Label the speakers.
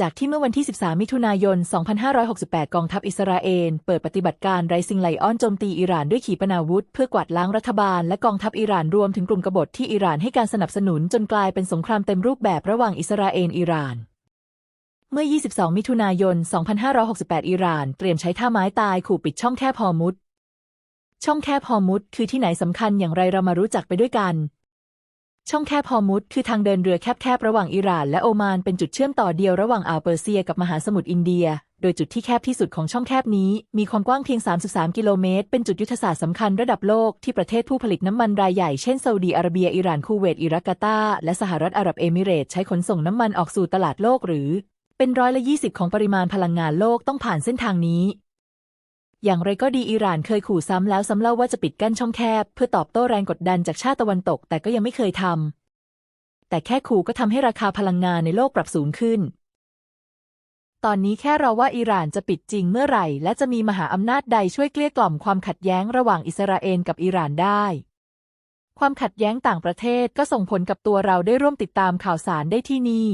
Speaker 1: จากที่เมื่อวันที่ 13 มิถุนายน 2568 กองทัพอิสราเอลเปิดปฏิบัติการไรซิงไลออนโจมตีอิหร่านด้วยขีปนาวุธ เพื่อกวาดล้างรัฐบาลและกองทัพอิหร่านรวมถึงกลุ่มกบฏที่อิหร่านให้การสนับสนุนจนกลายเป็นสงครามเต็มรูปแบบระหว่างอิสราเอลอิหร่าน เมื่อ 22 มิถุนายน 2568 อิหร่านเตรียมใช้ท่าไม้ตายขู่ปิดช่องแคบฮอมุดช่องแคบฮอมุดคือที่ไหนสำคัญอย่างไรเรามารู้จักไปด้วยกัน ช่องแคบฮอร์มุดคือทางเดินเรือแคบๆระหว่างอิหร่านและโอมานเป็นจุดเชื่อมต่อเดียวระหว่างอ่าวเปอร์เซียกับมหาสมุทรอินเดีย โดยจุดที่แคบที่สุดของช่องแคบนี้ มีความกว้างเพียง 33 กิโลเมตร เป็นจุดยุทธศาสตร์สำคัญระดับโลกที่ประเทศผู้ผลิตน้ำมันรายใหญ่เช่นซาอุดีอาระเบีย อิหร่าน คูเวต อิรักกาตาและสหรัฐอาหรับเอมิเรตใช้ขนส่งน้ำมันออกสู่ตลาดโลกหรือ เป็นร้อยละ 20 ของปริมาณพลังงานโลกต้องผ่านเส้นทางนี้ อย่างไรก็ดีอิหร่านเคยขู่ซ้ำแล้วซ้ำเล่าว่าจะปิดกั้นช่องแคบ เพื่อตอบโต้แรงกดดันจากชาติตะวันตก แต่ก็ยังไม่เคยทำแต่แค่ขู่ก็ทำให้ราคาพลังงานในโลกปรับสูงขึ้น ตอนนี้แค่เรอว่าอิหร่านจะปิดจริงเมื่อไหร่ และจะมีมหาอำนาจใดช่วยเกลี้ยกล่อมความขัดแย้งระหว่างอิสราเอลกับอิหร่านได้ ความขัดแย้งต่างประเทศก็ส่งผลกับตัวเราได้ร่วมติดตามข่าวสารได้ที่นี่